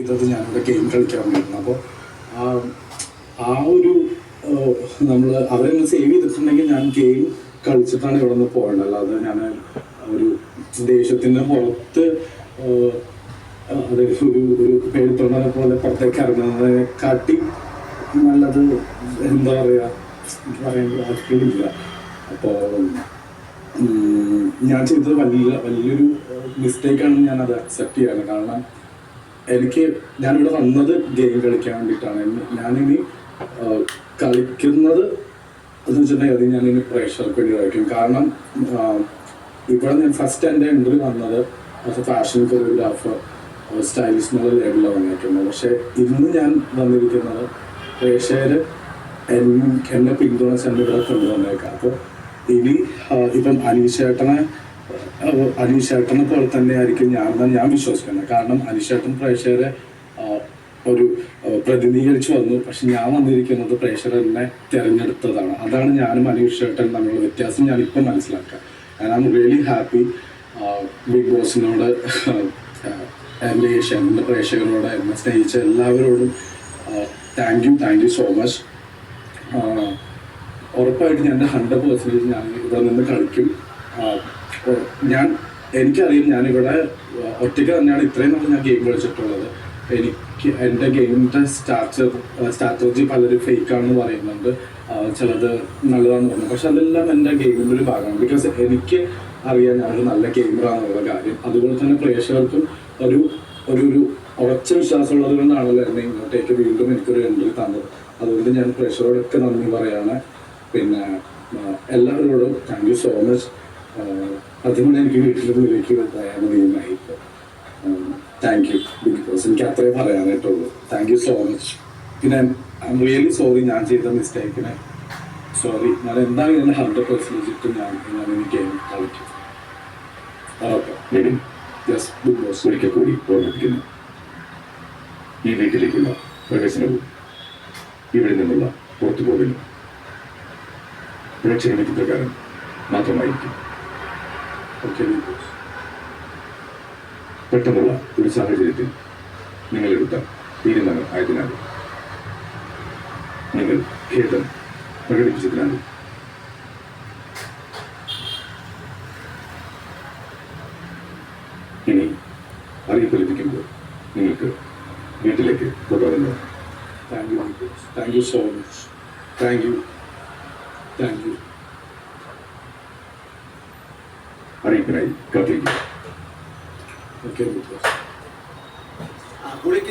ഇതത് ഞാനിവിടെ ഗെയിം കളിക്കാൻ വേണ്ടിയിരുന്നു അപ്പോൾ ആ ആ ഒരു നമ്മൾ അവരെ സേവ് ചെയ്തിട്ടുണ്ടെങ്കിൽ ഞാൻ ഗെയിം കളിച്ചിട്ടാണ് ഇവിടെ നിന്ന് പോകേണ്ടത്. അല്ലാതെ ഞാൻ ഒരു ദേഷ്യത്തിന്റെ പുറത്ത് അതായത് അത് ഒരു ഒരു പേടിത്തൊണ്ടനെ പോലെ പുറത്തേക്ക് ഇറങ്ങുന്നതിനെ കാട്ടി നല്ലത് എന്താ പറയുക പറയാൻ വാക്കുകളില്ല അപ്പോൾ ഞാൻ ചെയ്തത് വലിയ വലിയൊരു മിസ്റ്റേക്കാണ് ഞാൻ അത് അക്സെപ്റ്റ് ചെയ്യാണ് കാരണം എനിക്ക് ഞാനിവിടെ വന്നത് ഗെയിം കളിക്കാൻ വേണ്ടിയിട്ടാണ്. ഞാനിനി കളിക്കുന്നത് എന്ന് വെച്ചിട്ടുണ്ടെങ്കിൽ അത് ഞാനിനി പ്രേക്ഷകർക്ക് വേണ്ടി കളിക്കും കാരണം ഇവിടെ ഞാൻ ഫസ്റ്റ് എന്റെ എൻട്രി വന്നത് ഫാഷൻ കൊറിയോഗ്രാഫർ സ്റ്റൈലിഷ് എന്നുള്ള ലേബിലാണ് വന്നിട്ടുണ്ട് പക്ഷേ ഇന്ന് ഞാൻ വന്നിരിക്കുന്നത് പ്രേക്ഷകർ എന്നെ പിന്തുണച്ച് എന്നെ ഇവിടെ കൊണ്ടുവന്നേക്കാം. അപ്പോൾ ഇനി ഇപ്പം അനീഷേട്ടനെ അനീഷേട്ടനെ പോലെ തന്നെ ആയിരിക്കും ഞാൻ ഞാൻ വിശ്വസിക്കുന്നത്. കാരണം അനീഷേട്ടൻ പ്രേക്ഷകരെ ഒരു പ്രതിനിധീകരിച്ചു വന്നു. പക്ഷെ ഞാൻ വന്നിരിക്കുന്നത് പ്രേക്ഷകർ എന്നെ തിരഞ്ഞെടുത്തതാണ്. അതാണ് ഞാനും അനീഷേട്ടൻ തമ്മിലുള്ള വ്യത്യാസം ഞാനിപ്പോൾ മനസ്സിലാക്കുക. ഞാൻ ആം റിയലി ഹാപ്പി ബിഗ് ബോസിനോട് എന്റെ ഏഷ്യന്റെ പ്രേക്ഷകരോട് എന്നെ സ്നേഹിച്ച എല്ലാവരോടും thank you thank you so much ഉറപ്പായിട്ടും ഞാൻ ഹൺഡ്രഡ് പേഴ്സന്റേജ് ഞാൻ ഇവിടെ നിന്ന് കളിക്കും. ഓ- ഞാൻ എനിക്കറിയാം ഞാനിവിടെ ഒറ്റയ്ക്ക് തന്നെയാണ് ഇത്രയും നാൾ ഞാൻ ഗെയിം കളിച്ചിട്ടുള്ളത്. എനിക്ക് എന്റെ ഗെയിമിന്റെ സ്റ്റാർച്ചർ സ്ട്രാറ്റജി പലരും ഫേക്കാണെന്ന് പറയുന്നുണ്ട്. ചിലത് നല്ലതാണെന്ന് പറഞ്ഞു പക്ഷെ അതെല്ലാം എന്റെ ഗെയിമിന്റെ ഒരു ഭാഗമാണ്. ബിക്കോസ് എനിക്ക് അറിയാൻ ഞാനൊരു നല്ല ഗെയിമറാണെന്നുള്ള കാര്യം. അതുപോലെ തന്നെ പ്രേക്ഷകർക്കും ഒരു ഒരു ഒരു ഉറച്ച വിശ്വാസമുള്ളത് കൊണ്ടാണല്ലോ എന്നെ ഇങ്ങോട്ടേക്ക് വീണ്ടും എനിക്കൊരു എൻട്രി തന്നത്. അതുകൊണ്ട് ഞാൻ പ്രേക്ഷകരോടൊക്കെ നന്ദി പറയാണ്. പിന്നെ എല്ലാവരോടും താങ്ക് യു സോ മച്ച് അതുകൊണ്ട് എനിക്ക് വീട്ടിലുള്ളിലേക്ക് പറയാൻ മതിയായി താങ്ക് യു ബിഗ് ബോസ് എനിക്ക് അത്രേ പറയാനായിട്ടുള്ളൂ താങ്ക് യു സോ മച്ച് പിന്നെ ഐ എം റിയലി സോറി ഞാൻ ചെയ്ത മിസ്റ്റേക്കിനെ സോറി ഞാൻ എന്തായാലും എന്റെ ഹൺഡ്രഡ് പെർസെന്റേജ് ഇട്ട് ഞാൻ ഞാൻ എനിക്ക് കളിക്കും okay Nivin yes Big Boss ഒരിക്കൽ കൂടി ഓർമ്മിപ്പിക്കുന്നു ഈ വീട്ടിലേക്കുള്ള പ്രവേശനവും ഇവിടെ നിന്നുള്ള പുറത്തു പോകലും പ്രേക്ഷക പ്രകാരം മാത്രമായിരിക്കും ബോസ് പെട്ടെന്നുള്ള ഒരു സാഹചര്യത്തിൽ നിങ്ങളെടുത്ത തീരുമാനം ആയതിനാൽ നിങ്ങൾ ഖേദം പ്രകടിപ്പിച്ചതിനാണ് ഇനി അറിയിപ്പ് ലഭിക്കുമ്പോൾ നിങ്ങൾക്ക് വീട്ടിലേക്ക് കൊണ്ടുവരുന്നു. Thank you thank you so much thank you thank you അറിയിപ്പിനായി കാത്തിരിക്കും ഓക്കെ ബിഗ് ബോസ്